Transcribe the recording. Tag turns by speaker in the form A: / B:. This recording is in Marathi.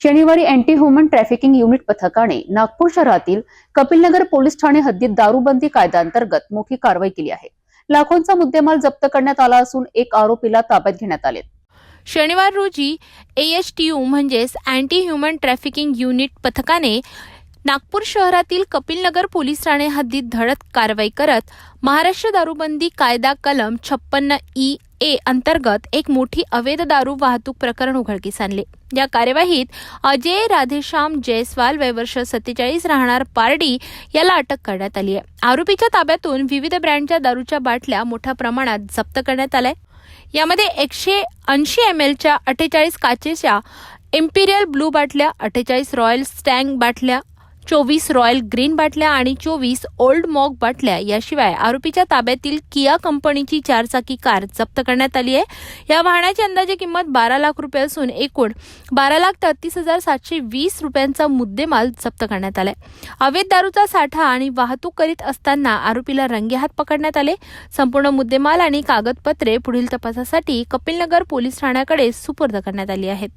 A: शनिवारी अँटी ह्युमन ट्रॅफिकिंग युनिट पथकाने नागपूर शहरातील कपिलनगर पोलीस ठाणे हद्दीत दारूबंदी कायद्याअंतर्गत मोठी कारवाई केली आहे. लाखोंचा मुद्देमाल जप्त करण्यात आला असून एक आरोपीला ताब्यात घेण्यात आले.
B: शनिवार रोजी एच टी यू म्हणजेच अँटी ह्युमन ट्रॅफिकिंग युनिट पथकाने नागपूर शहरातील कपिलनगर पोलीस ठाणे हद्दीत धडक कारवाई करत महाराष्ट्र दारूबंदी कायदा कलम छप्पन्न ई ए अंतर्गत एक मोठी अवैध दारू वाहतूक प्रकरण उघडकीस आणले. या कार्यवाहीत अजय राधेश्याम जयस्वाल वयवर्ष सत्तेचाळीस राहणार पारडी याला अटक करण्यात आली आहे. आरोपीच्या ताब्यातून विविध ब्रँडच्या दारूच्या बाटल्या मोठ्या प्रमाणात जप्त करण्यात आल्या यामध्ये एकशे ऐंशी एम एलच्या अठ्ठेचाळीस काचेच्या इम्पिरियल ब्लू बाटल्या अठ्ठेचाळीस रॉयल स्टँग बाटल्या चोवीस रॉयल ग्रीन बाटल्या आणि चोवीस ओल्ड मॉक बाटल्या याशिवाय आरोपीच्या ताब्यातील किया कंपनीची चारचाकी कार जप्त करण्यात आली आहे. या वाहनाची अंदाजे किंमत बारा लाख रुपये असून एकूण बारा लाख तेहतीस हजार सातशे वीस रुपयांचा मुद्देमाल जप्त करण्यात आलाय. अवैध दारूचा साठा आणि वाहतूक करीत असताना आरोपीला रंगेहात पकडण्यात आले. संपूर्ण मुद्देमाल आणि कागदपत्रे पुढील तपासासाठी कपिलनगर पोलीस ठाण्याकडे सुपूर्द करण्यात आली आहेत.